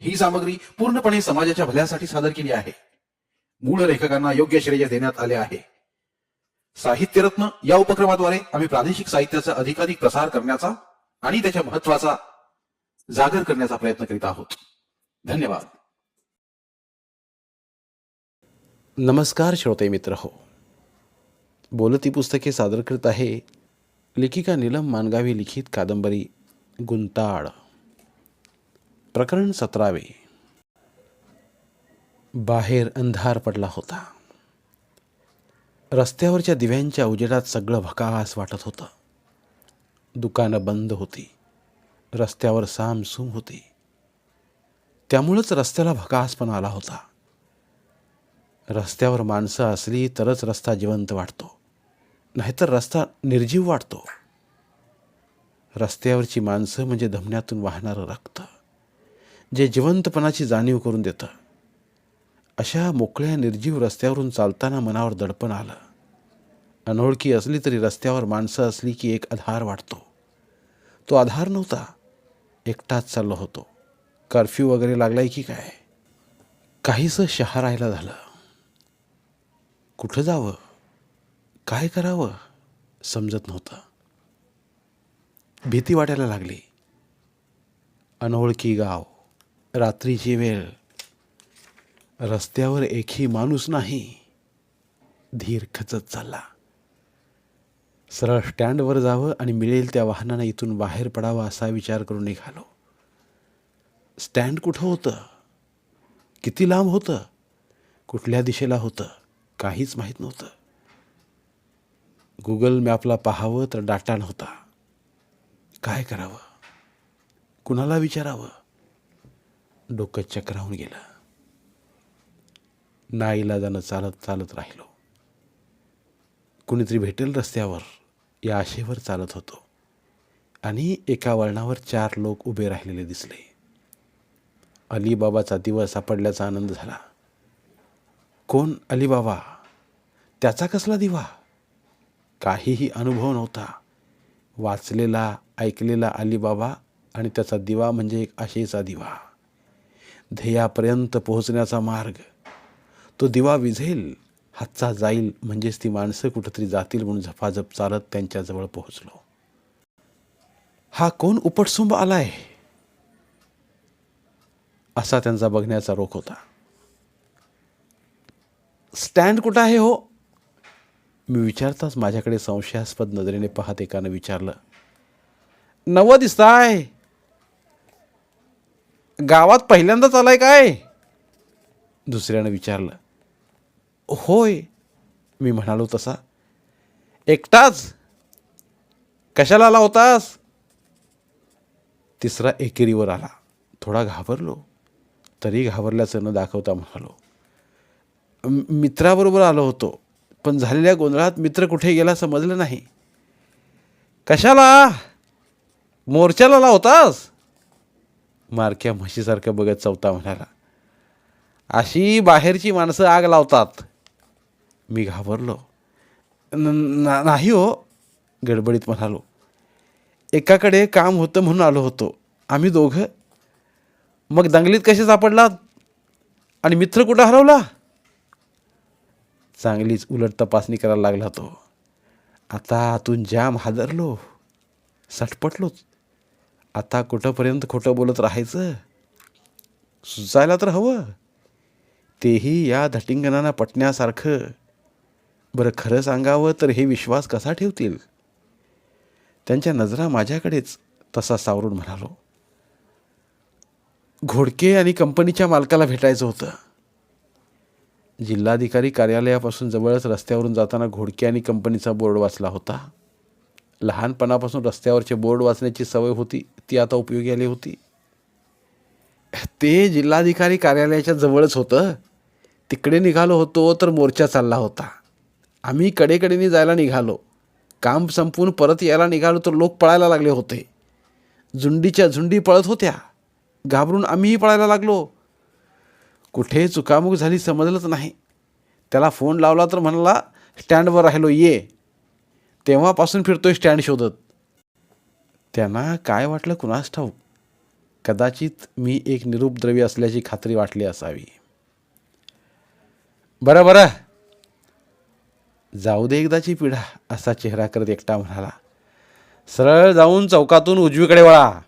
ही सामग्री पूर्णपणे समाजाच्या भल्यासाठी सादर केली आहे. मूळ लेखकांना योग्य श्रेय देण्यात आले आहे. साहित्यरत्न या उपक्रमाद्वारे आम्ही प्रादेशिक साहित्याचा अधिकाधिक प्रसार करण्याचा आणि त्याच्या महत्त्वाचा जागर करण्याचा प्रयत्न करीत आहोत. धन्यवाद. नमस्कार श्रोते मित्र हो. बोलती पुस्तके सादर करत आहे लेखिका नीलम मानगावी लिखित कादंबरी गुंताळ. प्रकरण सतरावे. बाहेर अंधार पडला होता. रस्त्यावरच्या दिव्यांच्या उजेडात सगळं भकास वाटत होतं. दुकानं बंद होती. रस्त्यावर सामसूम होती. त्यामुळंच रस्त्याला भकासपणा आला होता. रस्त्यावर माणसं असली तरच रस्ता जिवंत वाटतो. नाहीतर रस्ता निर्जीव वाटतो. रस्त्यावरची माणसं म्हणजे धमन्यातून वाहणारं रक्त. जे जिवंतपणाची जाणीव करून देतं. अशा मोकळ्या निर्जीव रस्त्यावरून चालताना मनावर दडपण आलं. अनोळखी असली तरी रस्त्यावर माणसं असली की एक आधार वाटतो. तो आधार नव्हता. एकटाच चाललो होतो. कर्फ्यू वगैरे लागलाय की काय? काहीसं शहारायला झालं. कुठं जावं? काय करावं? समजत नव्हतं. भीती वाटायला लागली. अनोळखी गाव. रात्रीची वेळ. रस्त्यावर एकही माणूस नाही. धीर खचत चालला. सरळ स्टँडवर जावं आणि मिळेल त्या वाहनानं इथून बाहेर पडावं असा विचार करून निघालो. स्टँड कुठं होतं? किती लांब होतं? कुठल्या दिशेला होतं? काहीच माहीत नव्हतं. गुगल मॅपला पाहावं तर डाटा नव्हता. काय करावं? कुणाला विचारावं? डोकं चक्रावून गेलं. नाईलाजानं चालत चालत राहिलो. कुणीतरी भेटेल रस्त्यावर या आशेवर चालत होतो. आणि एका वळणावर चार लोक उभे राहिलेले दिसले. अलीबाबाचा दिवस सापडल्याचा आनंद झाला. कोण अलीबाबा? त्याचा कसला दिवा? काहीही अनुभव नव्हता. वाचलेला ऐकलेला अलीबाबा आणि त्याचा दिवा म्हणजे एक आशेचा दिवा. ध्येयापर्यंत पोहोचण्याचा मार्ग. तो दिवा विझेल हातचा जाईल म्हणजेच ती माणसं कुठंतरी जातील म्हणून झपाझप चालत त्यांच्याजवळ पोहोचलो. हा कोण उपटसुंब आलाय? असा त्यांचा बघण्याचा रोख होता. स्टँड कुठं आहे हो? मी विचारताच माझ्याकडे संशयास्पद नजरेने पाहत एकानं विचारलं. नवं दिसताय! गावात पहिल्यांदाच आलाय काय? दुसऱ्यानं विचारलं. होय मी म्हणालो तसा. एकटाच? कशाला आला होतास? तिसरा एकेरीवर आला. थोडा घाबरलो. तरी घाबरल्याचं न दाखवता म्हणालो मित्राबरोबर आलो होतो पण झालेल्या गोंधळात मित्र कुठे गेला समजलं नाही. कशाला? मोर्चाला आला होतास? मारक्या म्हशीसारखं बघत चौथा म्हणाला अशी बाहेरची माणसं आग लावतात. मी घाबरलो. "न- ना- नाही हो गडबडीत म्हणालो. एकाकडे काम होतं म्हणून आलो होतो आम्ही दोघं. मग दंगलीत कसे सापडलात? आणि मित्र कुठं हरवला? चांगलीच उलट तपासणी करायला लागला तो. आता आतून जाम हादरलो सटपटलोच. आता कुठंपर्यंत खोटं बोलत राहायचं? सुचायला तर हवं. तेही या धटिंगणांना पटण्यासारखं. बरं खरं सांगावं तर हे विश्वास कसा ठेवतील? त्यांच्या नजरा माझ्याकडेच तसा सावरून म्हणालो. घोडके आणि कंपनीच्या मालकाला भेटायचं होतं. जिल्हाधिकारी कार्यालयापासून जवळच रस्त्यावरून जाताना घोडके आणि कंपनीचा बोर्ड वाचला होता. लहानपणापासून रस्त्यावरचे बोर्ड वाचण्याची सवय होती ती आता उपयोगी आली होती. ते जिल्हाधिकारी कार्यालयाच्या जवळच होतं. तिकडे निघालो होतो तर मोर्चा चालला होता. आम्ही कडेकडेने जायला निघालो. काम संपवून परत यायला निघालो तर लोक पळायला लागले होते. झुंडीच्या झुंडी पळत होत्या. घाबरून आम्हीही पळायला लागलो. कुठे चुकामुक झाली समजलंच नाही. त्याला फोन लावला तर म्हणाला स्टँडवर राहिलो ये. तेव्हापासून फिरतोय स्टँड शोधत. त्यांना काय वाटलं कुणास ठाऊक? कदाचित मी एक निरूपद्रवी असल्याची खात्री वाटली असावी. बरं बरं. जाऊ दे एकदाची पिढा असा चेहरा करत एकटा म्हणाला. सरळ जाऊन चौकातून उजवीकडे वळा.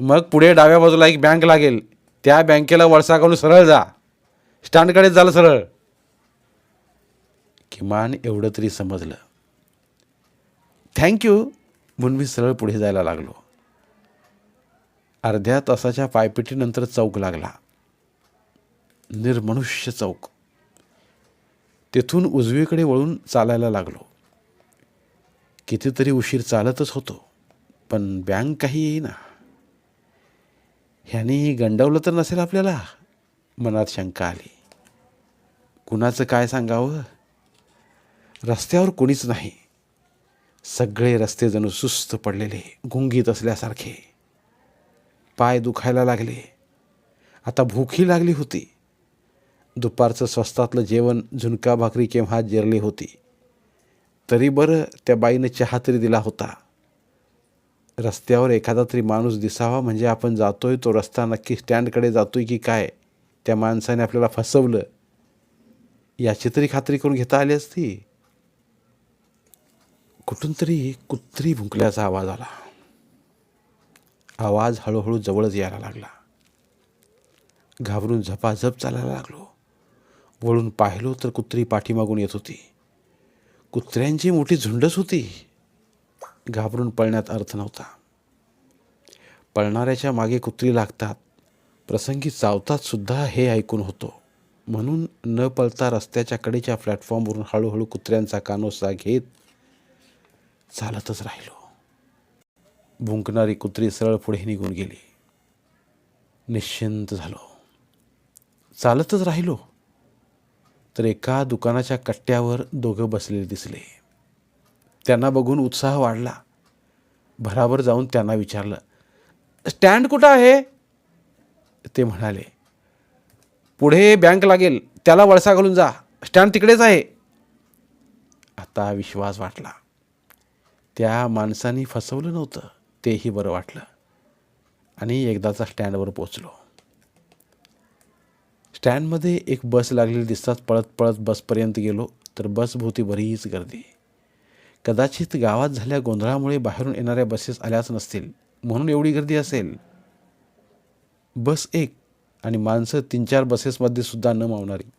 मग पुढे डाव्या बाजूला एक बँक लागेल. त्या बँकेला वळसा करून सरळ जा. स्टँडकडेच झालं सरळ. किमान एवढं तरी समजलं. थँक्यू म्हणून मी सरळ पुढे जायला लागलो. अर्ध्या तासाच्या पायपिटीनंतर चौक लागला. निर्मनुष्य चौक. तेथून उजवीकडे वळून चालायला लागलो. कितीतरी उशीर चालतच होतो पण बँक काही येईना. ह्याने गंडवलं तर नसेल आपल्याला? मनात शंका आली. कुणाचं काय सांगावं? रस्त्यावर कोणीच नाही. सगळे रस्ते जणू सुस्त पडलेले गुंगीत असल्यासारखे. पाय दुखायला लागले. आता भूकही लागली होती. दुपारचं स्वस्तातलं जेवण झुणका भाकरी केव्हा जिरली होती. तरी बरं त्या बाईनं चहा तरी दिला होता. रस्त्यावर एखादा तरी माणूस दिसावा म्हणजे आपण जातोय तो रस्ता नक्की स्टँडकडे जातोय की काय त्या माणसाने आपल्याला फसवलं. याची तरी खात्री करून घेता आली असती. कुठून तरी कुत्री भुंकल्याचा आवाज आला. आवाज हळूहळू जवळच यायला लागला. घाबरून झपाझप चालायला लागलो. वळून पाहिलो तर कुत्री पाठीमागून येत होती. कुत्र्यांची मोठी झुंडच होती. घाबरून पळण्यात अर्थ नव्हता. पळणाऱ्याच्या मागे कुत्री लागतात. प्रसंगी चावतात सुद्धा हे ऐकून होतो. म्हणून न पळता रस्त्याच्या कडेच्या प्लॅटफॉर्मवरून हळूहळू कुत्र्यांचा कानोसा घेत चालतच राहिलो. भुंकणारी कुत्री सरळ पुढे निघून गेली. निश्चिंत झालो. चालतच राहिलो. तर एका दुकानाच्या कट्ट्यावर दोघं बसलेले दिसले. त्यांना बघून उत्साह वाढला. भराभर जाऊन त्यांना विचारलं स्टँड कुठं आहे? ते म्हणाले पुढे बँक लागेल त्याला वळसा घालून जा. स्टँड तिकडेच आहे. आता विश्वास वाटला. त्या माणसाने फसवलं नव्हतं. तेही बरं वाटलं. आणि एकदाचा स्टँडवर पोचलो स्टँडमध्ये एक बस लागलेली दिसताच पळत पळत बसपर्यंत गेलो तर बसभोवती बरीच गर्दी. कदाचित गावात झाल्या गोंधळामुळे बाहेरून येणाऱ्या बसेस आल्याच नसतील म्हणून एवढी गर्दी असेल. बस एक आणि माणसं तीन चार बसेसमध्ये सुद्धा न मावणारी.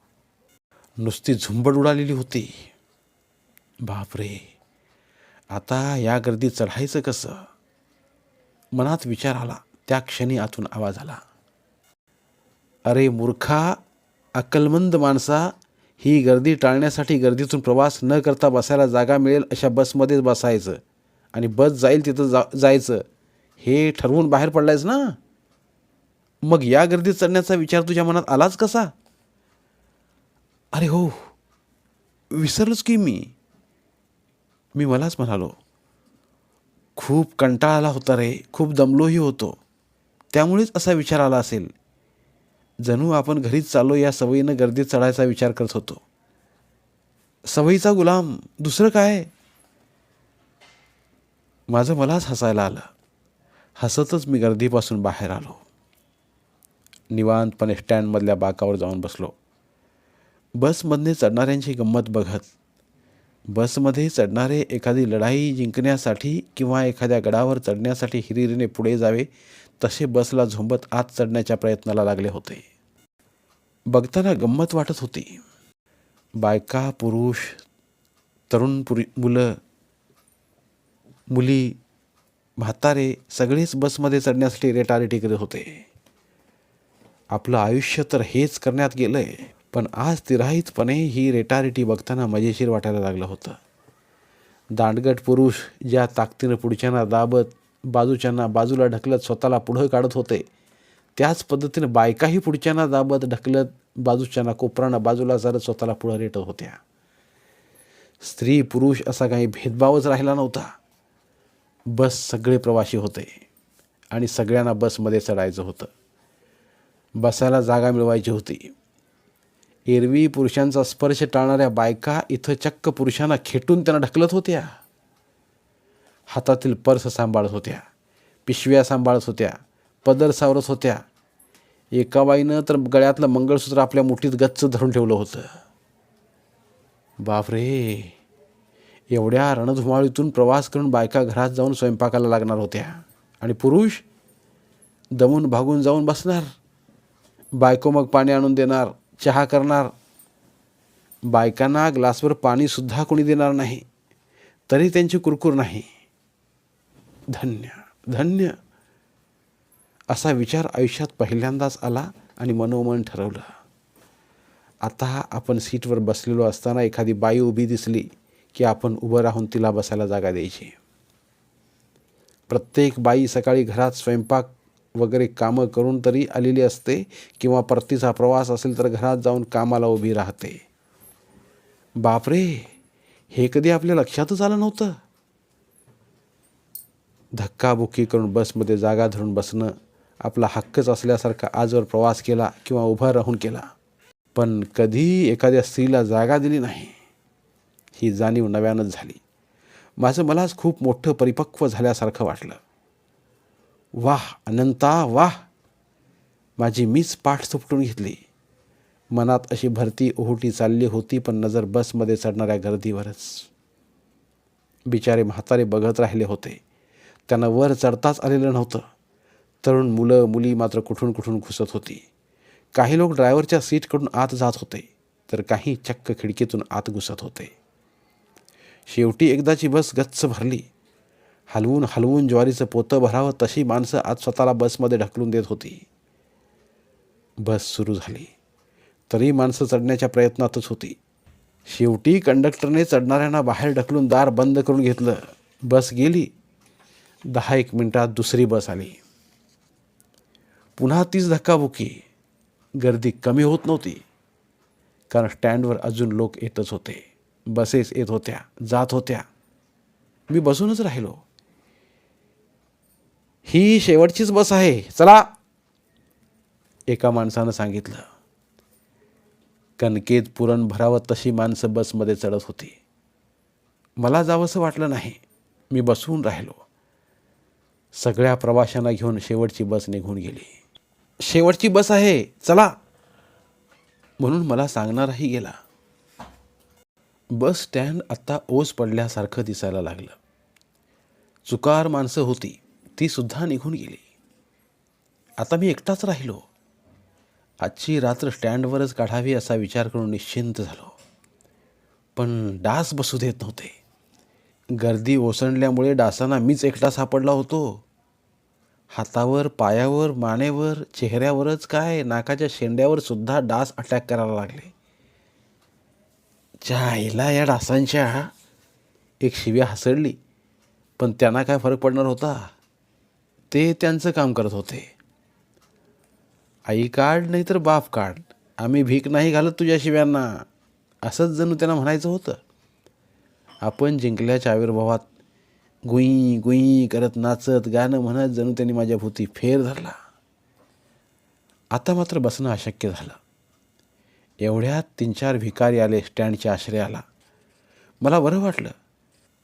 नुसती झुंबड उडालेली होती. बापरे! आता या गर्दीत चढायचं कसं? मनात विचार आला. त्या क्षणी आतून आवाज आला. अरे मूर्खा अक्कलमंद माणसा ही गर्दी टाळण्यासाठी गर्दीतून प्रवास न करता बसायला जागा मिळेल अशा बसमध्येच बसायचं आणि बस जाईल तिथं जा जायचं. हे ठरवून बाहेर पडलायस ना? मग या गर्दीत चढण्याचा विचार तुझ्या मनात आलाच कसा? अरे हो विसरलोच की मी. मी मलाच म्हणालो खूप कंटाळा आला होता रे खूप दमलोही होतो. त्यामुळेच असा विचार आला असेल. जणू आपण घरीच चाललो या सवयीनं गर्दीत चढायचा विचार करत होतो. सवयीचा गुलाम दुसरं काय? माझं मलाच हसायला आलं. हसतच मी गर्दीपासून बाहेर आलो. निवांतपणे स्टँडमधल्या बाकावर जाऊन बसलो. बसमधने चढणाऱ्यांची गंमत बघत बसमध्ये चढणारे एखादी लढाई जिंकण्यासाठी किंवा एखाद्या गडावर चढण्यासाठी हिरिरीने पुढे जावे तसे बसला झोंबत आत चढण्याच्या प्रयत्नाला लागले होते. बघताना गंमत वाटत होती. बायका पुरुष तरुण पुरी मुलं मुली म्हातारे सगळेच बसमध्ये चढण्यासाठी रेटारेटी करत होते. आपलं आयुष्य तर हेच करण्यात गेलं आहे पण आज तिराहीतपणे ही रेटारेटी बघताना मजेशीर वाटायला लागलं होतं. दांडगट पुरुष ज्या ताकदीनं पुढच्यांना दाबत बाजूच्यांना बाजूला ढकलत स्वतःला पुढं काढत होते त्याच पद्धतीनं बायकाही पुढच्यांना दाबत ढकलत बाजूच्यांना कोपरानं बाजूला सरत स्वतःला पुढं रेटत होत्या. स्त्री पुरुष असा काही भेदभावच राहिला नव्हता. बस सगळे प्रवासी होते आणि सगळ्यांना बसमध्ये चढायचं होतं. बसायला जागा मिळवायची होती. एरवी पुरुषांचा स्पर्श टाळणाऱ्या बायका इथं चक्क पुरुषांना खेटून त्यांना ढकलत होत्या. हातातील पर्स सांभाळत होत्या. पिशव्या सांभाळत होत्या. पदर सावरत होत्या. एका बाईनं तर गळ्यातलं मंगळसूत्र आपल्या मुठीत गच्च धरून ठेवलं होतं. बापरे! एवढ्या रणधुमाळीतून प्रवास करून बायका घरात जाऊन स्वयंपाकाला लागणार होत्या. आणि पुरुष? दमून भागून जाऊन बसणार. बायको मग पाणी आणून देणार. चहा करणार. बायकांना ग्लासवर पाणीसुद्धा कोणी देणार नाही. तरी त्यांची कुरकुर नाही. धन्य धन्य. असा विचार आयुष्यात पहिल्यांदाच आला आणि मनोमन ठरवलं. आता आपण सीटवर बसलेलो असताना एखादी बाई उभी दिसली की आपण उभं राहून तिला बसायला जागा द्यायची. प्रत्येक बाई सकाळी घरात स्वयंपाक वगैरे कामं करून तरी आलेली असते किंवा परतीचा प्रवास असेल तर घरात जाऊन कामाला उभी राहते. बापरे हे कधी आपल्या लक्षातच आलं नव्हतं. धक्काबुक्की करून बसमध्ये जागा धरून बसणं आपला हक्कच असल्यासारखा आजवर प्रवास केला किंवा उभा राहून केला. पण कधी एखाद्या स्त्रीला जागा दिली नाही ही जाणीव नव्यानंच झाली. माझं मलाच खूप मोठं परिपक्व झाल्यासारखं वाटलं. वाह अनंता वाह. माझी मीच पाठ सुपटून घेतली. मनात अशी भरती ओहोटी चालली होती पण नजर बसमध्ये चढणाऱ्या गर्दीवरच. बिचारे म्हातारे बघत राहिले होते. त्यांना वर चढताच आलेलं नव्हतं. तरुण मुलं मुली मात्र कुठून कुठून घुसत होती. काही लोक ड्रायव्हरच्या सीटकडून आत जात होते तर काही चक्क खिडकीतून आत घुसत होते. शेवटी एकदाची बस गच्च भरली. हलवून हलवून ज्वारीचं पोतं भरावं तशी माणसं आज स्वतःला बसमध्ये ढकलून देत होती. बस सुरू झाली. तरी माणसं चढण्याच्या प्रयत्नातच होती. शेवटी कंडक्टरने चढणाऱ्यांना बाहेर ढकलून दार बंद करून घेतलं. बस गेली. दहा एक मिनटात दुसरी बस आली. पुन्हा तीच धक्काबुक्की. गर्दी कमी होत नव्हती. कारण स्टँडवर अजून लोक येतच होते. बसेस येत होत्या जात होत्या. मी बसूनच राहिलो. ही शेवटचीच बस आहे. चला. एका माणसानं सांगितलं. कणकेत पुरण भरावं तशी माणसं बसमध्ये चढत होती. मला जावंसं वाटलं नाही. मी बसून राहिलो. सगळ्या प्रवाशांना घेऊन शेवटची बस निघून गेली. शेवटची बस आहे. चला. म्हणून मला सांगणाराही गेला. बस स्टँड आत्ता ओस पडल्यासारखं दिसायला लागलं. चुकार माणसं होती. ती सुद्धा निघून गेली. आता मी एकटाच राहिलो. आजची रात्र स्टँडवरच काढावी असा विचार करून निश्चिंत झालो. पण डास बसू देत नव्हते. गर्दी ओसंडल्यामुळे डासांना मीच एकटा सापडला होतो. हातावर पायावर मानेवर चेहऱ्यावरच काय नाकाच्या शेंड्यावर सुद्धा डास अटॅक करायला लागले. आईला या डासांच्या. एक शिव्या हसडली पण त्यांना काय फरक पडणार होता? ते त्यांचं काम करत होते. आई काढ नाही तर बाप काढ. आम्ही भीक नाही घालत तुझ्या शिव्यांना असंच जणू त्यांना म्हणायचं होतं. आपण जिंकल्याच्या आविर्भावात गुई गुई करत नाचत गाणं म्हणत जणू त्यांनी माझ्या भूती फेर धरला. आता मात्र बसणं अशक्य झालं. एवढ्यात तीन चार भिकारी आले स्टँडच्या आश्रयाला. मला बरं वाटलं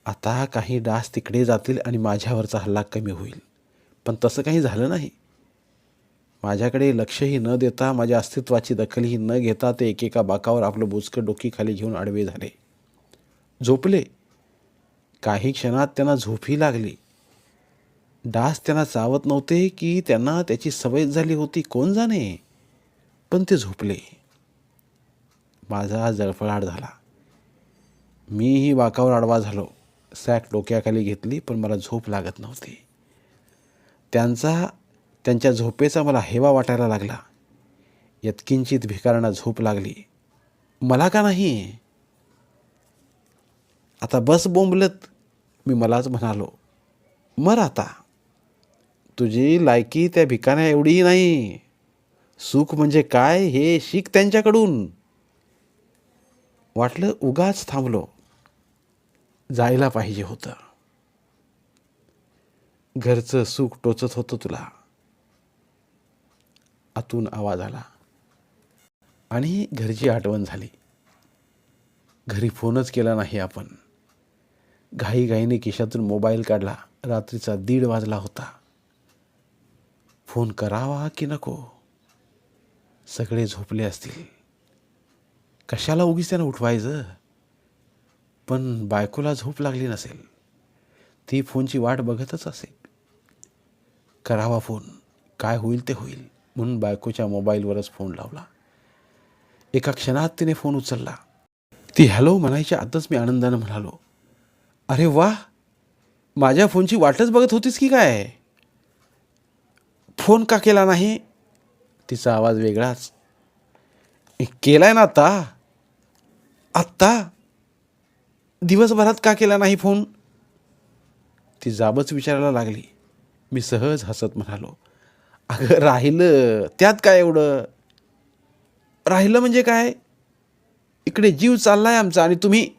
आता काही डास तिकडे जातील आणि माझ्यावरचा हल्ला कमी होईल. पण तसं काही झालं नाही. माझ्याकडे लक्षही न देता माझ्या अस्तित्वाची दखलही न घेता ते एकेका बाकावर आपलं बोचकं डोकी खाली घेऊन आडवे झाले. झोपले. काही क्षणात त्यांना झोपही लागली. डास त्यांना चावत नव्हते की त्यांना त्याची सवय झाली होती कोण जाणे? पण ते झोपले. माझा जळफळाट झाला. मीही वाकावर आडवा झालो. सॅक डोक्याखाली घेतली पण मला झोप लागत नव्हती. त्यांचा त्यांच्या झोपेचा मला हेवा वाटायला लागला. यत्किंचित भिकारांना झोप लागली. मला का नाही? आता बस बोंबलत मी मलाच म्हणालो मर आता. तुझी लायकी त्या भिकाण्या एवढीही नाही. सुख म्हणजे काय हे शिक त्यांच्याकडून. वाटलं उगाच थांबलो. जायला पाहिजे होतं. घरचं सुख टोचत होतं तुला. आतून आवाज आला. आणि घरची आठवण झाली. घरी फोनच केला नाही आपण. घाईघाईने खिशातून मोबाईल काढला. रात्रीचा दीड वाजला होता. फोन करावा की नको? सगळे झोपले असतील. कशाला उगीच त्यानं उठवायचं? पण बायकोला झोप लागली नसेल. ती फोनची वाट बघतच असेल. करावा फोन काय होईल ते होईल. म्हणून बायकोच्या मोबाईलवरच फोन लावला. एका क्षणात तिने फोन उचलला. ती हॅलो म्हणायच्या आतच मी आनंदानं म्हणालो. अरे वा माझ्या फोनची वाटच बघत होतीस की काय? फोन का केला नाही? तिचा आवाज वेगळाच. केलाय ना आता. आत्ता? दिवसभरात का केला नाही फोन? ती जाबच विचारायला लागली. मी सहज हसत म्हणालो अगं राहिलं त्यात काय एवढं? राहिलं म्हणजे काय? इकडे जीव चाललाय आमचा आणि तुम्ही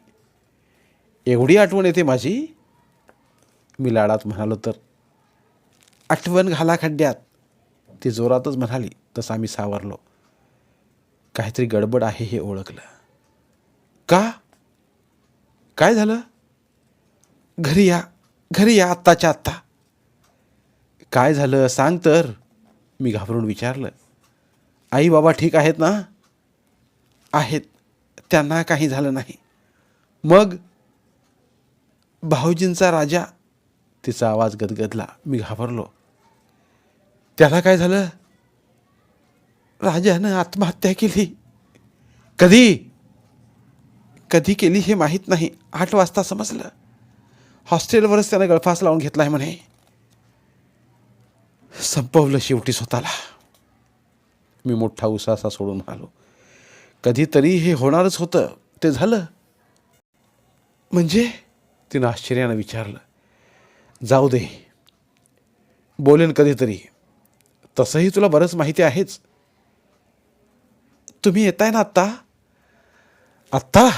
एवढी आठवण येते माझी? मी लाडात म्हणालो तर आठवण घाला खड्ड्यात. ती जोरातच म्हणाली तसं आम्ही सावरलो. काहीतरी गडबड आहे हे ओळखलं. का? काय झालं? घरी या घरी या आत्ताच्या आत्ता. काय झालं सांग तर. मी घाबरून विचारलं. आई बाबा ठीक आहेत ना? आहेत. त्यांना काही झालं नाही. मग भाऊजींचा राजा तिचा आवाज गदगदला. मी घाबरलो. त्याला काय झालं? राजानं आत्महत्या केली. कधी? कधी केली हे माहीत नाही. आठ वाजता समजलं. हॉस्टेलवरच त्यानं गळफास लावून घेतला आहे म्हणे. संपवलं शेवटी स्वतःला. मी मोठा उसासा सोडून आलो. कधीतरी हे होणारच होतं. ते झालं. म्हणजे? तिनं आश्चर्यानं विचारलं. जाऊ दे. बोलेन कधीतरी. तसंही तुला बरंच माहिती आहेच. तुम्ही येताय ना आत्ता? आत्ता?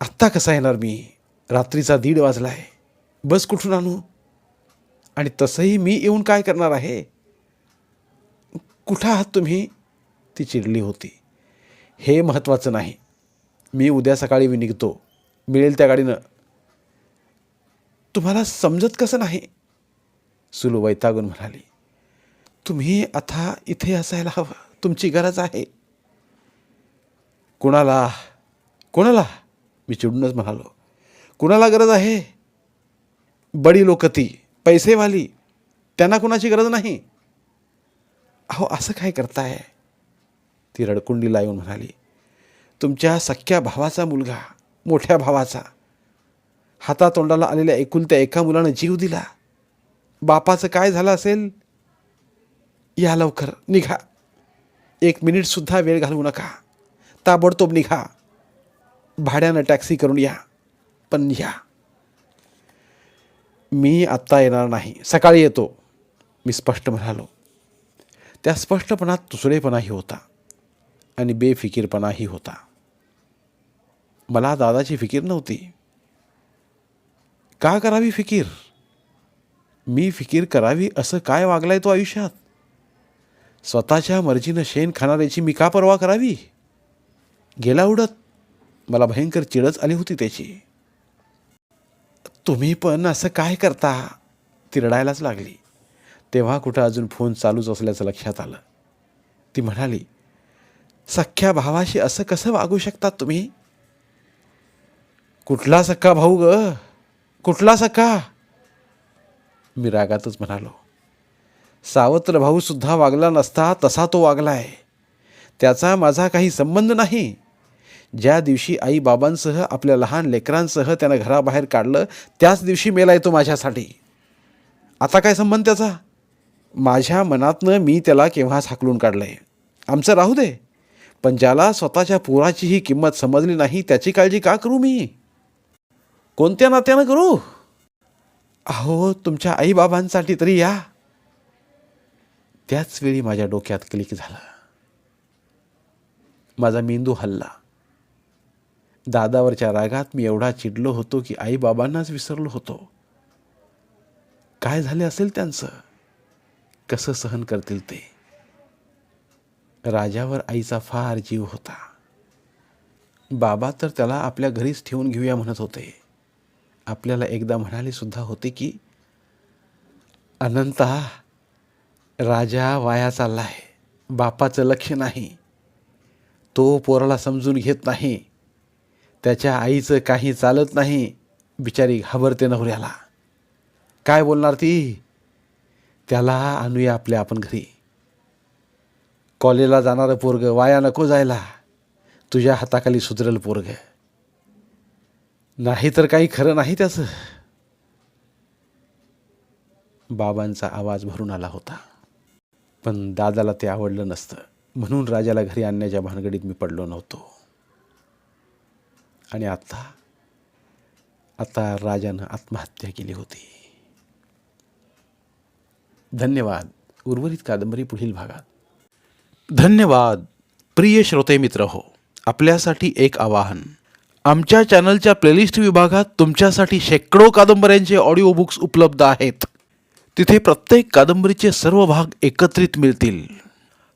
आत्ता कसा येणार मी? रात्रीचा दीड वाजला आहे बस कुठून आणू? आणि तसंही मी येऊन काय करणार आहे? कुठं आहात तुम्ही? ती चिडली होती. हे महत्त्वाचं नाही. मी उद्या सकाळी मी निघतो. मिळेल त्या गाडीनं. तुम्हाला समजत कसं नाही? सुलू वैतागून म्हणाली. तुम्ही आता इथे असायला हवं. तुमची गरज आहे. कुणाला? कोणाला? मी चिडूनच म्हणालो. कुणाला गरज आहे? बडी लोक ती. पैसेवाली त्यांना कुणाची गरज नाही. अहो असं काय करताय? ती रडकुंडीला येऊन म्हणाली तुमच्या सख्या भावाचा मुलगा मोठ्या भावाचा. हातातोंडाला आलेल्या एकुलत्या एका मुलानं जीव दिला. बापाचं काय झालं असेल? या लवकर निघा. एक मिनिटसुद्धा वेळ घालवू नका. ताबडतोब निघा. भाड्यानं टॅक्सी करून या. पण या. मी आत्ता येणार नाही. सकाळी येतो. मी स्पष्ट म्हणालो. त्या स्पष्टपणात तुसडेपणाही होता आणि बेफिकीरपणाही होता. मला दादाची फिकीर नव्हती. का करावी फिकीर? मी फिकीर करावी असं काय वागलाय तो आयुष्यात? स्वतःच्या मर्जीनं शेण खाणाऱ्याची मी का परवा करावी? गेला उडत मला भयंकर चिडच आली होती त्याची. तुम्ही पण असं काय करता? ती रडायलाच लागली. तेव्हा कुठं अजून फोन चालूच असल्याचं लक्षात आलं. ती म्हणाली सख्ख्या भावाशी असं कसं वागू शकतात तुम्ही? कुठला सख्खा भाऊ ग? कुठला सख्खा? मी रागातच म्हणालो सावत्र भाऊसुद्धा वागला नसता तसा तो वागला आहे त्याचा माझा काही संबंध नाही. ज्या दिवशी आई बाबांसह आपल्या लहान लेकरांसह त्यानं घराबाहेर काढलं त्याच दिवशी मेला येतो माझ्यासाठी. आता काय संबंध त्याचा? माझ्या मनातनं मी त्याला केव्हाच हाकलून काढलं आहे आमचं राहू दे. पण ज्याला स्वतःच्या पोराचीही किंमत समजली नाही त्याची काळजी का करू मी? कोणत्या नात्यानं करू? अहो तुमच्या आईबाबांसाठी तरी या. त्याच वेळी माझ्या डोक्यात क्लिक झालं. माझा मेंदू हल्ला. दादावरच्या रागात मी एवढा चिडलो होतो की आई बाबांनाच विसरलो होतो. काय झाले असेल त्यांचं? कसं सहन करतील ते? राजावर आईचा फार जीव होता. बाबा तर त्याला आपल्या घरीच ठेवून घेऊया म्हणत होते. आपल्याला एकदा म्हणाले सुद्धा होते की अनंता राजा वाया चाललाय. बापाचं लक्ष नाही. तो पोराला समजून घेत नाही. त्याच्या आईचं काही चालत नाही. बिचारी घाबरते नवऱ्याला. काय बोलणार ती? त्याला आणूया आपल्या आपण घरी. कॉलेजला जाणारं पोरग वाया नको जायला. तुझ्या हाताखाली सुधरेल पोरग. नाही तर काही खरं नाही त्याचं. बाबांचा आवाज भरून आला होता. पण दादाला ते आवडलं नसतं. म्हणून राजाला घरी आणण्याच्या भानगडीत मी पडलो नव्हतो. आणि आता आता राजानं आत्महत्या केली होती. धन्यवाद. उर्वरित कादंबरी पुढील भागात. धन्यवाद. प्रिय श्रोते मित्र हो आपल्यासाठी एक आवाहन. आमच्या चॅनलच्या प्लेलिस्ट विभागात तुमच्यासाठी शेकडो कादंबऱ्यांचे ऑडिओ बुक्स उपलब्ध आहेत. तिथे प्रत्येक कादंबरीचे सर्व भाग एकत्रित मिळतील.